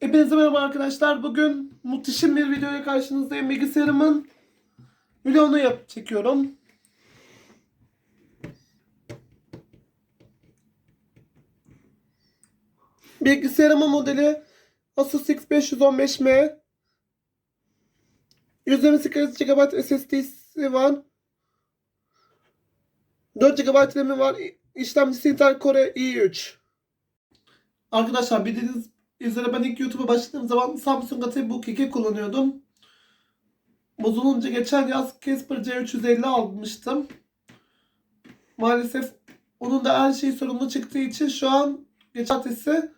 Hepinize merhaba arkadaşlar. Bugün muhteşem bir videoya karşınızdayım. Bilgisayarımın vlogunu yap çekiyorum. Bilgisayarımın modeli Asus X515M. 128 GB SSD'si var. 4 GB RAM'i var. İşlemcisi Intel Core i3. Arkadaşlar bildiğiniz üzere ben ilk YouTube'a başladığım zaman Samsung Tablet 2 kullanıyordum. Bozulunca geçen yaz Casper C350 almıştım. Maalesef onun da her şey sorunlu çıktığı için şu an geçen ertesi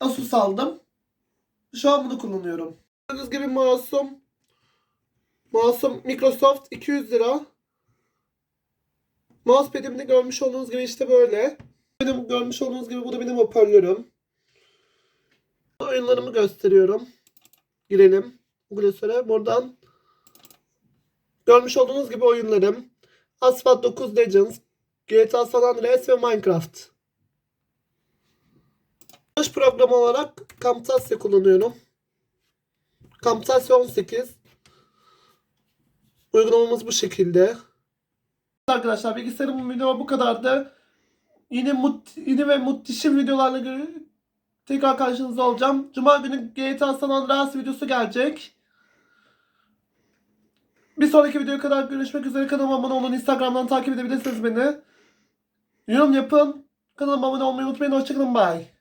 Asus aldım. Şu an bunu kullanıyorum. Gördüğünüz gibi mouse'um Mouse'um Microsoft 200 lira. Mousepad'imde görmüş olduğunuz gibi işte böyle. Benim görmüş olduğunuz gibi bu da benim hoparlörüm. Oyunlarımı gösteriyorum. Girelim. Klasöre. Buradan görmüş olduğunuz gibi oyunlarım. Asphalt 9 Legends, GTA San Andreas ve Minecraft. Çalışma programı olarak Camtasia kullanıyorum. Camtasia 18. Uygulamamız bu şekilde. Arkadaşlar bilgisayarımın video bu kadardı. Yine mut, yine ve muhteşem videolarla göre tekrar karşınızda olacağım. Cuma günü GTA San Andreas videosu gelecek. Bir sonraki videoya kadar görüşmek üzere. Kanalıma abone olun. Instagram'dan takip edebilirsiniz beni. Yorum yapın. Kanalıma abone olmayı unutmayın. Hoşçakalın. Bye.